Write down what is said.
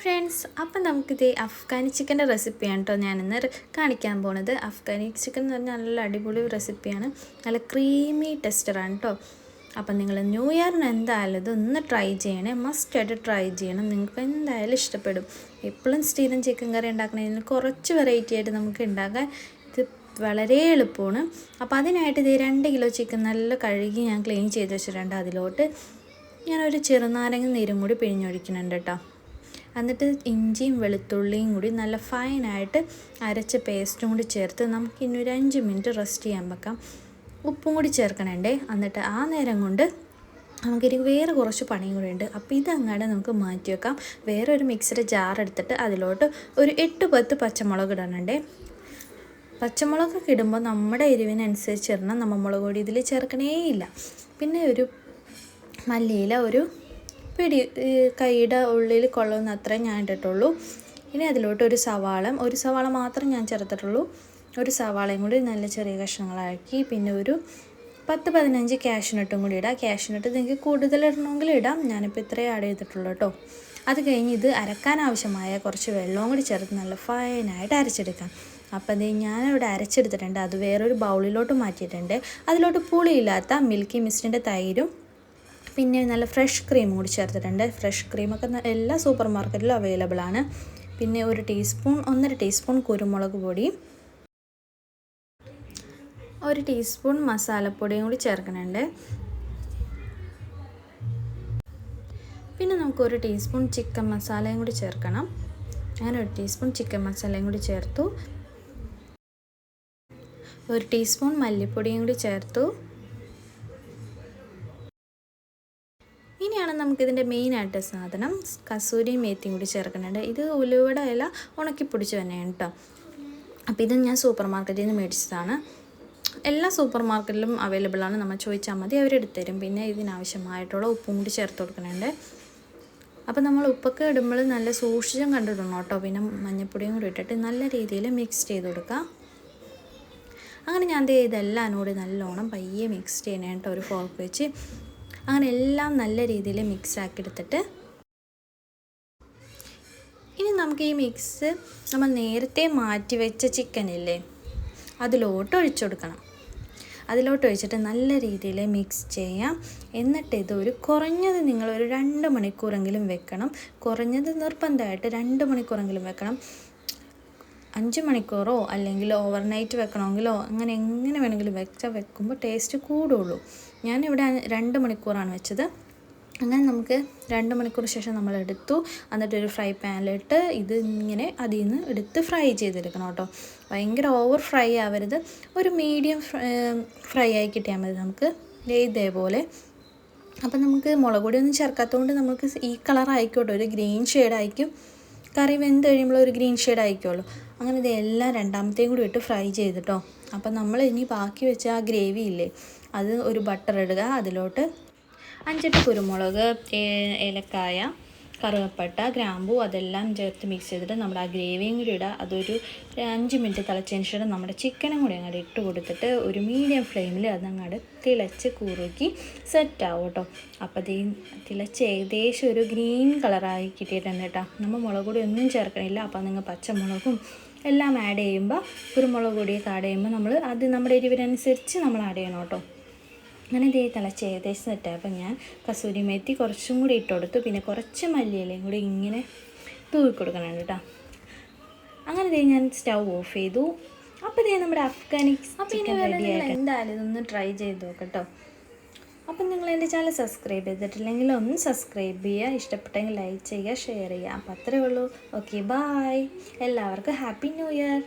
Friends അപ്പം നമുക്കിത് അഫ്ഗാനി ചിക്കന്റെ റെസിപ്പിയാണ് കേട്ടോ ഞാനിന്ന് കാണിക്കാൻ പോണത്. അഫ്ഗാനി ചിക്കൻ എന്ന് പറഞ്ഞാൽ നല്ല അടിപൊളി റെസിപ്പിയാണ്. നല്ല ക്രീമി ടെസ്റ്ററാണ് കേട്ടോ. അപ്പം നിങ്ങൾ ന്യൂ ഇയറിന് എന്തായാലും ഇതൊന്ന് ട്രൈ ചെയ്യണേ. മസ്റ്റ് ആയിട്ട് ട്രൈ ചെയ്യണം. നിങ്ങൾക്ക് എന്തായാലും ഇഷ്ടപ്പെടും. എപ്പോഴും സ്ഥിരം ചിക്കൻ കറി ഉണ്ടാക്കണതിന് കുറച്ച് വെറൈറ്റി ആയിട്ട് നമുക്ക് ഉണ്ടാക്കാൻ ഇത് വളരെ എളുപ്പമാണ്. അപ്പോൾ അതിനായിട്ട് ഇത് രണ്ട് കിലോ ചിക്കൻ നല്ല കഴുകി ഞാൻ ക്ലീൻ ചെയ്ത് വെച്ചിട്ടുണ്ട് അതിലോട്ട്. ഞാനൊരു ചെറുനാരങ്ങ നീരും കൂടി പിഴിഞ്ഞൊഴിക്കുന്നുണ്ട് കേട്ടോ. എന്നിട്ട് ഇഞ്ചിയും വെളുത്തുള്ളിയും കൂടി നല്ല ഫൈനായിട്ട് അരച്ച പേസ്റ്റും കൂടി ചേർത്ത് നമുക്ക് ഇനി ഒരു അഞ്ച് മിനിറ്റ് റെസ്റ്റ് ചെയ്യാൻ വെക്കാം. ഉപ്പും കൂടി ചേർക്കണേ എന്നിട്ട് ആ നേരം കൊണ്ട് നമുക്കിനി വേറെ കുറച്ച് പണിയും കൂടി ഉണ്ട്. അപ്പോൾ ഇതങ്ങാണ്ട് നമുക്ക് മാറ്റി വെക്കാം. വേറെ ഒരു മിക്സിയുടെ ജാർ എടുത്തിട്ട് അതിലോട്ട് ഒരു എട്ട് പത്ത് പച്ചമുളക് ഇടണുണ്ടേ. പച്ചമുളകൊക്കെ ഇടുമ്പോൾ നമ്മുടെ എരിവിനനുസരിച്ച് ഇടണം. നമ്മൾ മുളക് പൊടി ഇതിൽ ചേർക്കണേ ഇല്ല. പിന്നെ ഒരു മല്ലിയില ഒരു പിടി കൈയുടെ ഉള്ളിൽ കൊള്ളുന്ന അത്രയും ഞാൻ ഇട്ടിട്ടുള്ളൂ. ഇനി അതിലോട്ട് ഒരു സവാളം ഒരു സവാള മാത്രം ഞാൻ ചേർത്തിട്ടുള്ളൂ. ഒരു സവാളയും കൂടി നല്ല ചെറിയ കഷ്ണങ്ങളാക്കി പിന്നെ ഒരു പത്ത് പതിനഞ്ച് ക്യാഷ്നട്ടും കൂടി ഇടാം. ക്യാഷ്നട്ട് നിങ്ങൾക്ക് കൂടുതൽ ഇടണമെങ്കിൽ ഇടാം. ഞാനിപ്പോൾ ഇത്രയും ആഡ് ചെയ്തിട്ടുള്ളൂ കേട്ടോ അത് കഴിഞ്ഞ് ഇത് അരക്കാൻ ആവശ്യമായ കുറച്ച് വെള്ളവും കൂടി ചേർത്ത് നല്ല ഫൈനായിട്ട് അരച്ചെടുക്കാം. അപ്പം ഇത് ഞാനിവിടെ അരച്ചെടുത്തിട്ടുണ്ട്. അത് വേറൊരു ബൗളിലോട്ട് മാറ്റിയിട്ടുണ്ട്. അതിലോട്ട് പുളിയില്ലാത്ത മിൽക്കി മിസ്റ്റിന്റെ തൈരും പിന്നെ നല്ല ഫ്രഷ് ക്രീം കൂടി ചേർത്തിട്ടുണ്ട്. ഫ്രഷ് ക്രീമൊക്കെ എല്ലാ സൂപ്പർ മാർക്കറ്റിലും അവൈലബിൾ ആണ്. പിന്നെ ഒരു ടീസ്പൂൺ ഒന്നര ടീസ്പൂൺ കുരുമുളക് പൊടി ഒരു ടീസ്പൂൺ മസാലപ്പൊടിയും കൂടി ചേർക്കുന്നുണ്ട്. പിന്നെ നമുക്ക് ഒരു ടീസ്പൂൺ ചിക്കൻ മസാലയും കൂടി ചേർക്കണം. അങ്ങനെ ഒരു ടീസ്പൂൺ ചിക്കൻ മസാലയും കൂടി ചേർത്തു. ഒരു ടീസ്പൂൺ മല്ലിപ്പൊടിയും കൂടി ചേർത്തു. നമുക്കിതിന്റെ മെയിനായിട്ട് സാധനം കസൂരിയും മേത്തിയും കൂടി ചേർക്കുന്നുണ്ട്. ഇത് ഉലുവയുടെ ഇല ഉണക്കിപ്പൊടിച്ച് തന്നെയാണ് കേട്ടോ അപ്പോൾ ഇത് ഞാൻ സൂപ്പർ മാർക്കറ്റിൽ നിന്ന് മേടിച്ചതാണ്. എല്ലാ സൂപ്പർ മാർക്കറ്റിലും അവൈലബിൾ ആണ്. നമ്മൾ ചോദിച്ചാൽ മതി അവരെടുത്ത് തരും പിന്നെ ഇതിനാവശ്യമായിട്ടുള്ള ഉപ്പും കൂടി ചേർത്ത് കൊടുക്കുന്നുണ്ട്. അപ്പോൾ നമ്മൾ ഉപ്പൊക്കെ ഇടുമ്പോൾ നല്ല സൂക്ഷിച്ചും കണ്ടിടണം കേട്ടോ പിന്നെ മഞ്ഞൾപ്പൊടിയും കൂടി ഇട്ടിട്ട് നല്ല രീതിയിൽ മിക്സ് ചെയ്ത് കൊടുക്കാം. അങ്ങനെ ഞാൻ ഇതെല്ലാം കൂടി നല്ലോണം പയ്യെ മിക്സ് ചെയ്യണേട്ടോ ഒരു ഫോർക്ക് വെച്ച്. അങ്ങനെ എല്ലാം നല്ല രീതിയിൽ മിക്സ് ആക്കി എടുത്തിട്ട് ഇനി നമുക്ക് ഈ മിക്സ് നമ്മൾ നേരത്തെ മാറ്റി വെച്ച ചിക്കനില്ലേ അതിലോട്ട് ഒഴിച്ചു കൊടുക്കണം. അതിലോട്ട് ഒഴിച്ചിട്ട് നല്ല രീതിയിൽ മിക്സ് ചെയ്യാം. എന്നിട്ട് ഇത് ഒരു കുറഞ്ഞത് നിങ്ങൾ ഒരു രണ്ട് മണിക്കൂറെങ്കിലും വെക്കണം. കുറഞ്ഞത് നിർബന്ധമായിട്ട് രണ്ട് മണിക്കൂറെങ്കിലും വെക്കണം. അഞ്ച് മണിക്കൂറോ അല്ലെങ്കിൽ ഓവർനൈറ്റ് വെക്കണമെങ്കിലോ അങ്ങനെ എങ്ങനെ വേണമെങ്കിലും വെച്ചാൽ വെക്കുമ്പോൾ ടേസ്റ്റ് കൂടുള്ളൂ. ഞാനിവിടെ രണ്ട് മണിക്കൂറാണ് വെച്ചത്. അങ്ങനെ നമുക്ക് രണ്ട് മണിക്കൂർ ശേഷം നമ്മൾ എടുത്തു. എന്നിട്ട് ഒരു ഫ്രൈ പാനിലിട്ട് ഇത് ഇങ്ങനെ അതിൽ നിന്ന് എടുത്ത് ഫ്രൈ ചെയ്തെടുക്കണം കേട്ടോ. ഭയങ്കര ഓവർ ഫ്രൈ ആവരുത്. ഒരു മീഡിയം ഫ്രൈ ആയി കിട്ടിയാൽ മതി നമുക്ക്. ഇതേപോലെ. അപ്പം നമുക്ക് മുളക് പൊടി ഒന്നും ചേർക്കാത്തതുകൊണ്ട് നമുക്ക് ഈ കളർ ഒരു ഗ്രീൻ ഷെയ്ഡായിരിക്കും കറി വെന്ത് കഴിയുമ്പോൾ ഒരു ഗ്രീൻ ഷെയ്ഡ് അങ്ങനെ ഇതെല്ലാം രണ്ടാമത്തെയും കൂടി ഇട്ട് ഫ്രൈ ചെയ്തിട്ടോ. അപ്പം നമ്മൾ ഇനി ബാക്കി വെച്ച ആ ഗ്രേവി ഇല്ലേ അത് ഒരു ബട്ടർ ഇടുക. അതിലോട്ട് അഞ്ചെട്ട് കുരുമുളക് ഏലക്കായ കറുവപ്പട്ട ഗ്രാമ്പു അതെല്ലാം ചേർത്ത് മിക്സ് ചെയ്തിട്ട് നമ്മുടെ ആ ഗ്രേവിയും കൂടി ഇടുക അതൊരു അഞ്ച് മിനിറ്റ് തിളച്ചതിന് ശേഷം നമ്മുടെ ചിക്കനും കൂടി അങ്ങോട്ട് ഇട്ട് കൊടുത്തിട്ട് ഒരു മീഡിയം ഫ്ലെയിമിൽ അതങ്ങോട്ട് തിളച്ച് കുറുക്കി സെറ്റ് ആവും കേട്ടോ. അപ്പോൾ അതീ തിളച്ച് ഏകദേശം ഒരു ഗ്രീൻ കളറായി കിട്ടിയിട്ടുണ്ട് കേട്ടോ. നമ്മൾ മുളക് പൊടി ഒന്നും ചേർക്കണില്ല. അപ്പോൾ നിങ്ങൾ പച്ചമുളകും എല്ലാം ആഡ് ചെയ്യുമ്പോൾ കുരുമുളക് പൊടിയൊക്കെ ആഡ് ചെയ്യുമ്പോൾ നമ്മൾ അത് നമ്മുടെ എരിവിനനുസരിച്ച് നമ്മൾ ആഡ് ചെയ്യണം കേട്ടോ. അങ്ങനെ ഇതേ തിളച്ച് ഏകദേശം സെറ്റായപ്പോൾ ഞാൻ കസൂരി മേത്തി കുറച്ചും കൂടി ഇട്ട് കൊടുത്തു. പിന്നെ കുറച്ച് മല്ലിയിലയും കൂടി ഇങ്ങനെ തൂവി കൊടുക്കണം കേട്ടോ. അങ്ങനെ ഇതേ ഞാൻ സ്റ്റൗ ഓഫ് ചെയ്തു. അപ്പോൾ ഇതേ നമ്മുടെ അഫ്ഗാനി ചിക്കൻ റെഡി വേറെ എന്തായാലും ഇതൊന്ന് ട്രൈ ചെയ്ത് നോക്കട്ടോ. അപ്പം നിങ്ങൾ എന്റെ ചാനൽ സബ്സ്ക്രൈബ് ചെയ്തിട്ടില്ലെങ്കിൽ ഒന്ന് സബ്സ്ക്രൈബ് ചെയ്യുക. ഇഷ്ടപ്പെട്ടെങ്കിൽ ലൈക്ക് ചെയ്യുക ഷെയർ ചെയ്യുക. അപ്പം അത്രേ ഉള്ളൂ. ഓക്കെ ബായ് എല്ലാവർക്കും ഹാപ്പി ന്യൂ ഇയർ